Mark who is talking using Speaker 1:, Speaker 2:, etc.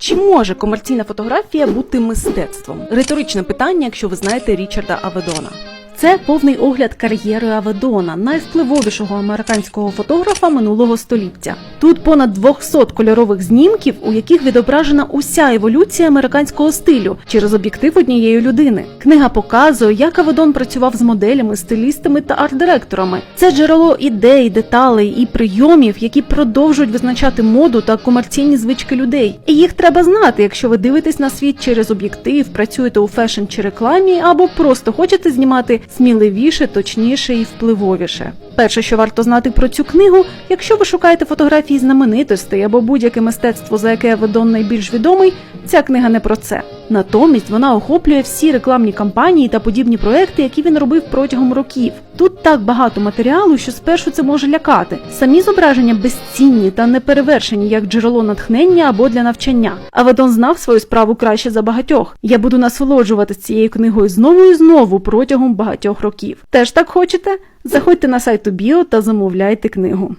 Speaker 1: Чи може комерційна фотографія бути мистецтвом? Риторичне питання, якщо ви знаєте Річарда Аведона. Це повний огляд кар'єри Аведона, найвпливовішого американського фотографа минулого століття. Тут понад 200 кольорових знімків, у яких відображена уся еволюція американського стилю через об'єктив однієї людини. Книга показує, як Аведон працював з моделями, стилістами та арт-директорами. Це джерело ідей, деталей і прийомів, які продовжують визначати моду та комерційні звички людей. І їх треба знати, якщо ви дивитесь на світ через об'єктив, працюєте у фешн чи рекламі, або просто хочете знімати сміливіше, точніше і впливовіше. Перше, що варто знати про цю книгу, якщо ви шукаєте фотографії знаменитостей або будь-яке мистецтво, за яке Ведон найбільш відомий, ця книга не про це. Натомість вона охоплює всі рекламні кампанії та подібні проекти, які він робив протягом років. Тут так багато матеріалу, що спершу це може лякати. Самі зображення безцінні та неперевершені як джерело натхнення або для навчання. А Ведон знав свою справу краще за багатьох. Я буду насолоджуватись цією книгою знову і знову протягом багатьох років. Теж так хочете? Заходьте на сайт Убіо та замовляйте книгу.